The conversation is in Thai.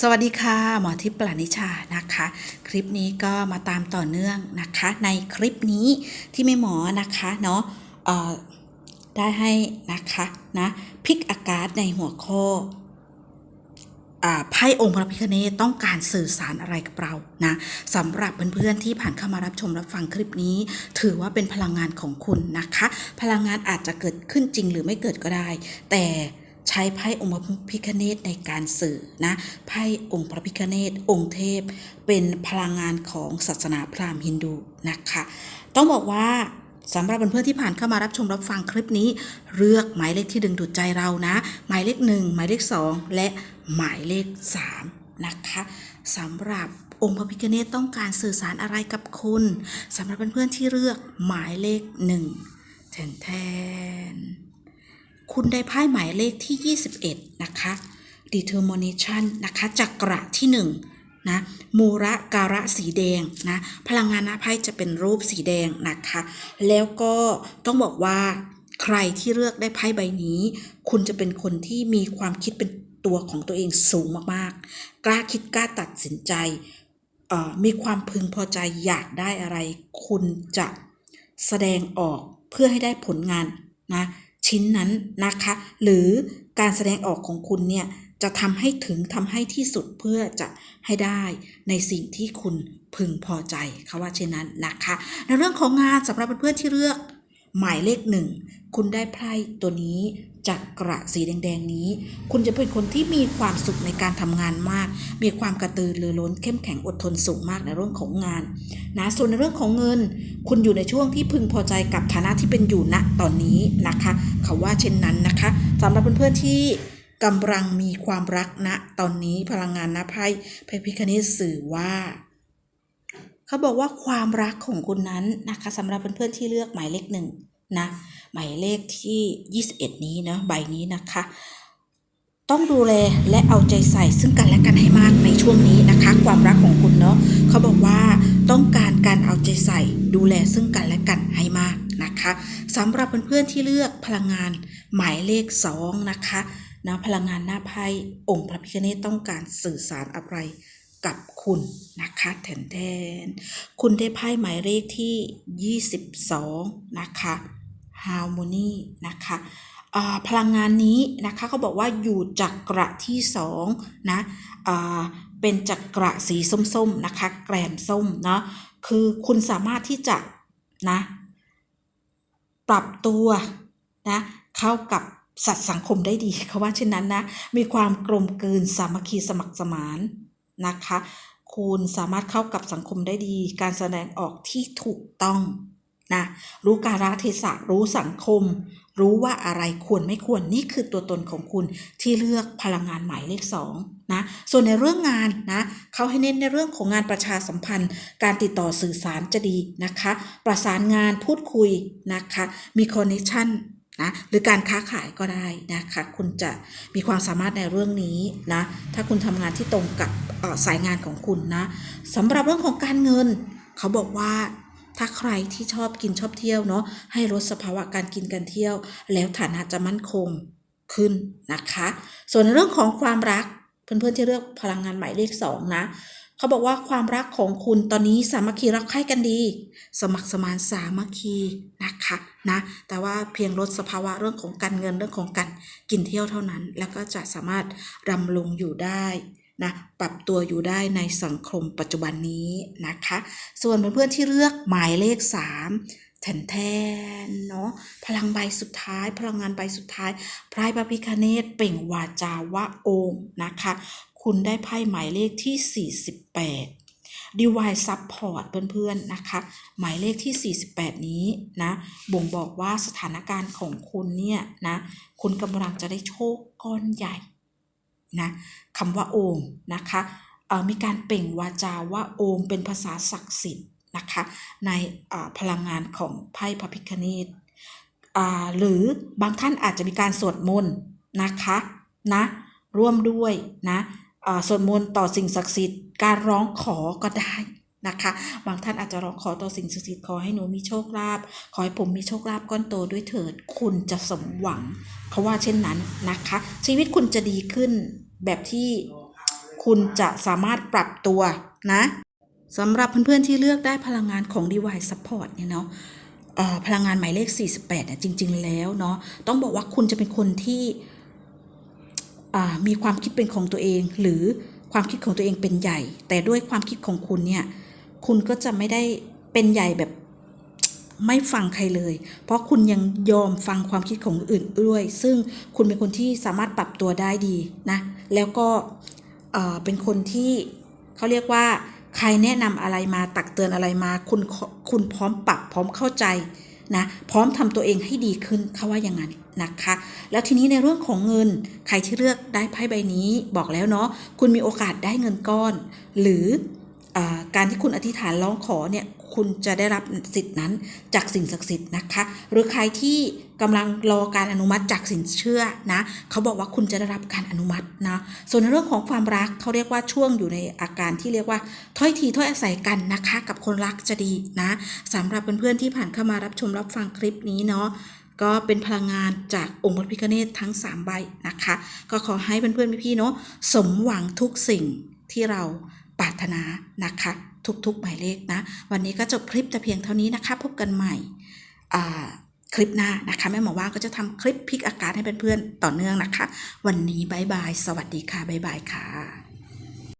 สวัสดีค่ะ หมอทิพย์ปรานิชานะคะ คลิปนี้ก็มาตามต่อเนื่องนะคะ ในคลิปนี้ที่แม่หมอนะคะเนาะได้ให้นะคะนะพิกอากาศในหัวข้ออ่าไพ่องค์พระพิฆเนต้องการสื่อสารอะไรกับเรานะสำหรับเพื่อนๆที่ผ่านเข้ามารับชมรับฟังคลิปนี้ ถือว่าเป็นพลังงานของคุณนะคะ พลังงานอาจจะเกิดขึ้นจริงหรือไม่เกิดก็ได้ แต่ ใช้ไพ่องค์พระพิฆเนศในการสื่อนะไพ่องค์พระพิฆเนศองค์เทพ เป็นพลังงานของศาสนาพราหมณ์ฮินดูนะคะต้องบอกว่าสำหรับเพื่อนๆที่ผ่านเข้ามารับชมรับฟังคลิปนี้ เลือกหมายเลขที่ดึงดูดใจเรานะ หมายเลขหนึ่งหมายเลขสองและหมายเลขสามนะคะสำหรับองค์พระพิฆเนศต้องการสื่อสารอะไรกับคุณสำหรับเพื่อนๆที่เลือกหมายเลขหนึ่งแทนแทน คุณได้ไพ่หมายเลขที่ 21 นะคะ determination นะคะจักระที่ 1 นะ มูระการะสีแดงนะ พลังงานหน้าไพ่จะเป็นรูปสีแดงนะคะ แล้วก็ต้องบอกว่าใครที่เลือกได้ไพ่ใบนี้ คุณจะเป็นคนที่มีความคิดเป็นตัวของตัวเองสูงมากๆ กล้าคิดกล้าตัดสินใจมีความพึงพอใจอยากได้อะไร คุณจะแสดงออกเพื่อให้ได้ผลงานนะ ชิ้นนั้นนะคะ หรือการแสดงออกของคุณเนี่ยจะทำให้ถึงทำให้ที่สุดเพื่อจะให้ได้ในสิ่งที่คุณพึงพอใจเขาว่าเช่นนั้นนะคะ ในเรื่องของงานสำหรับเพื่อนๆที่เลือก หมายเลขหนึ่งคุณได้ไพ่ตัวนี้จากกระสีแดงๆนี้ คุณจะเป็นคนที่มีความสุขในการทำงานมาก มีความกระตือรือร้นเข้มแข็งอดทนสูงมากในเรื่องของงานนะส่วนในเรื่องของเงิน คุณอยู่ในช่วงที่พึงพอใจกับฐานะที่เป็นอยู่ณตอนนี้นะคะ เขาว่าเช่นนั้นนะคะสำหรับเพื่อนๆที่กำลังมีความรักณตอนนี้พลังงานณไพ่พระพิคเนศสื่อว่าเขาบอกว่าความรักของคุณนั้นนะคะสำหรับเพื่อนๆที่เลือกหมายเลขหนึ่งนะหมายเลขที่ 21 นี้เนาะใบนี้นะคะ ต้องดูแลและเอาใจใส่ซึ่งกันและกันให้มากในช่วงนี้นะคะ ความรักของคุณเนาะเขาบอกว่าต้องการการเอาใจใส่ ดูแลซึ่งกันและกันให้มากนะคะสำหรับเพื่อนๆที่เลือกพลังงานหมายเลข2นะคะนะพลังงานหน้าไพ่องค์พระพิฆเนศต้องการสื่อสารอะไรกับคุณนะคะแทนแทนๆคุณได้ไพ่หมายเลขที่ 22 นะคะ Harmony นะคะ พลังงานนี้นะคะเขาบอกว่าอยู่จักระที่2นะเป็นจักระสีส้มๆนะคะ แกรนส้มเนาะคือคุณสามารถที่จะนะ ปรับตัวนะเข้ากับสัตว์สังคมได้ดีเขาว่าเช่นนั้นนะมีความกลมกลืนสามัคคีสมัครสมานนะคะ คุณสามารถเข้ากับสังคมได้ดี การแสดงออกที่ถูกต้อง นะรู้กาลเทศะรู้สังคม รู้ว่าอะไรควรไม่ควรนี่คือตัวตนของคุณที่เลือกพลังงานหมายเลขสองนะส่วนในเรื่องงานนะเขาให้เน้นในเรื่องของงานประชาสัมพันธ์ การติดต่อสื่อสารจะดีนะคะ ประสานงานพูดคุยนะคะ มีคอนเนคชั่นนะหรือการค้าขายก็ได้นะคะคุณจะมีความสามารถในเรื่องนี้นะถ้าคุณทำงานที่ตรงกับสายงานของคุณนะสำหรับเรื่องของการเงิน เขาบอกว่า ถ้าใครที่ชอบกินชอบเที่ยวเนาะให้ลดสภาวะการกินการเที่ยว แล้วฐานะจะมั่นคงขึ้นนะคะ ส่วนในเรื่องของความรักเพื่อนๆที่เลือกพลังงานหมายเลขสองนะเขาบอกว่าความรักของคุณตอนนี้สามัคคีรักใคร่กันดี สมัครสมานสามัคคีนะคะนะแต่ว่าเพียงลดสภาวะเรื่องของการเงินเรื่องของการกินเที่ยวเท่านั้น แล้วก็จะสามารถดำรงอยู่ได้ นะปรับตัวอยู่ได้ในสังคมปัจจุบันนี้นะคะ ส่วนเพื่อนๆที่เลือกหมายเลข 3 แทนแทนเนาะพลังใบสุดท้าย พลังงานใบสุดท้ายไพ่พระพิคเนตเป่งวาจาวะโอมนะคะ คุณได้ไพ่หมายเลขที่ 48 Divine Support เพื่อนๆนะคะ หมายเลขที่ 48 นี้นะ บ่งบอกว่าสถานการณ์ของคุณเนี่ยนะ คุณกำลังจะได้โชคก้อนใหญ่ นะคำว่าโอมนะคะมีการเปล่งวาจาว่าโอมเป็นภาษาศักดิ์สิทธิ์นะคะในพลังงานของไพ่พระพิฆเนศหรือบางท่านอาจจะมีการสวดมนต์นะคะนะร่วมด้วยนะสวดมนต์ต่อสิ่งศักดิ์สิทธิ์การร้องขอก็ได้ นะคะบางท่านอาจจะร้องขอต่อสิ่งศักดิ์สิทธิ์ขอให้หนูมีโชคลาภขอให้ผมมีโชคลาภก้อนโตด้วยเถิดคุณจะสมหวังเพราะว่าเช่นนั้นนะคะ ชีวิตคุณจะดีขึ้นแบบที่คุณจะสามารถปรับตัวนะสำหรับเพื่อนๆที่เลือกได้พลังงานของ Divine Support เนี่ยเนาะเอ่อพลังงานหมายเลข 48เนี่ยจริง ๆ แล้วเนาะต้องบอกว่าคุณจะเป็นคนที่อ่ามีความคิดเป็นของตัวเอง หรือความคิดของตัวเองเป็นใหญ่ แต่ด้วยความคิดของคุณเนี่ย คุณก็จะไม่ได้เป็นใหญ่แบบไม่ฟังใครเลย เพราะคุณยังยอมฟังความคิดของอื่นด้วย ซึ่งคุณเป็นคนที่สามารถปรับตัวได้ดีนะ แล้วก็เออเป็นคนที่เขาเรียกว่า ใครแนะนำอะไรมาตักเตือนอะไรมา คุณคุณพร้อมปรับพร้อมเข้าใจนะพร้อมทำตัวเองให้ดีขึ้นเขาว่าอย่างนั้นนะคะ แล้วทีนี้ในเรื่องของเงินใครที่เลือกได้ไพ่ใบนี้บอกแล้วเนาะคุณมีโอกาสได้เงินก้อน หรือ การที่คุณอธิษฐานร้องขอเนี่ยคุณจะได้รับสิทธินั้นจากสิ่งศักดิ์สิทธิ์นะคะ หรือใครที่กำลังรอการอนุมัติจากสินเชื่อนะเขาบอกว่าคุณจะได้รับการอนุมัตินะส่วนในเรื่องของความรักเขาเรียกว่าช่วงอยู่ในอาการที่เรียกว่าถ้อยทีถ้อยอาศัยกันนะคะ กับคนรักจะดีนะสำหรับเพื่อนๆที่ผ่านเข้ามารับชมรับฟังคลิปนี้เนาะก็เป็นพลังงานจากองค์พระพิฆเนศทั้ง 3 ใบนะคะ ก็ขอให้เพื่อนๆพี่ๆเนาะสมหวังทุกสิ่งที่เรา ปรารถนานะคะ ทุกๆหมายเลขนะ วันนี้ก็จบคลิปแต่เพียงเท่านี้นะคะ พบกันใหม่คลิปหน้านะคะแม่หมอว่างก็จะทำคลิปพลิกอากาศให้เพื่อนๆต่อเนื่องนะคะ วันนี้บายบาย สวัสดีค่ะบายบายค่ะ